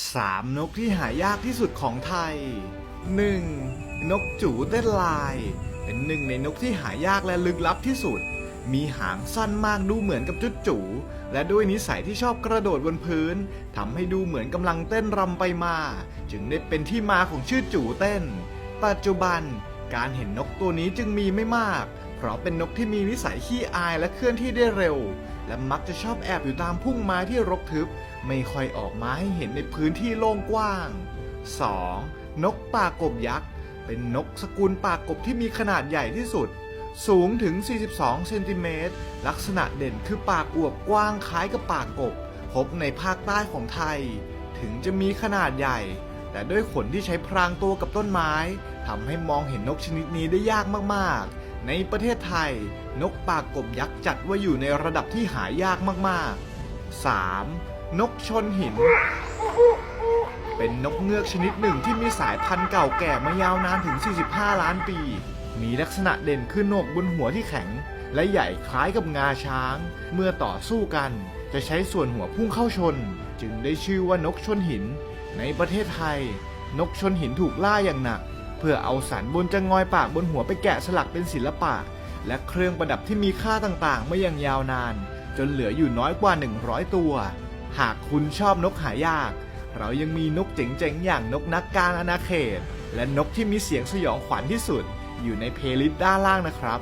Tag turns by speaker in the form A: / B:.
A: 3 นกที่หายากที่สุดของไทย 1. นกจูเต้นลาย เป็นหนึ่งในนกที่หายากและลึกลับที่สุด มีหางสั้นมากดูเหมือนกับจุดจู และด้วยนิสัยที่ชอบกระโดดบนพื้นทำให้ดูเหมือนกำลังเต้นรำไปมา จึงได้เป็นที่มาของชื่อจูเต้น ปัจจุบันการเห็นนกตัวนี้จึงมีไม่มาก เพราะเป็นนกที่มีนิสัยขี้อายและเคลื่อนที่ได้เร็ว และมักจะชอบแอบอยู่ตามพุ่มไม้ที่รกทึบ ไม่ค่อยออกมาให้เห็นในพื้นที่โล่งกว้าง 2. นกปากกบยักษ์ เป็นนกสกุลปากกบที่มีขนาดใหญ่ที่สุด สูงถึง 42 เซนติเมตร ลักษณะเด่นคือปากอวบกว้างคล้ายกับปากกบ พบในภาคใต้ของไทย ถึงจะมีขนาดใหญ่ แต่ด้วยขนที่ใช้พรางตัวกับต้นไม้ทำให้มองเห็นนกชนิดนี้ได้ยากมากๆ ในประเทศไทย นกปากกบยักษ์จัดว่าอยู่ในระดับที่หายากมากๆ 3. นกชนหิน เป็นนกเงือกชนิดหนึ่งที่มีสายพันธุ์เก่าแก่มายาวนานถึง 45 ล้านปี มีลักษณะเด่นคือโหนกบนหัวที่แข็ง และใหญ่คล้ายกับงาช้าง เมื่อต่อสู้กัน จะใช้ส่วนหัวพุ่งเข้าชน จึงได้ชื่อว่านกชนหิน ในประเทศไทย นกชนหินถูกล่าอย่างหนัก เพื่อเอาสันบนจะงอยปากบนหัวไปแกะสลักเป็นศิลปะ และเครื่องประดับที่มีค่าต่างๆ มาอย่างยาวนาน จนเหลืออยู่น้อยกว่า 100 ตัว หากคุณชอบนกหายาก เรายังมีนกเจ๋งๆ อย่างนกนักกลางอาณาเขต และนกที่มีเสียงสยองขวัญที่สุด อยู่ในเพลย์ลิสต์ด้านล่างนะครับ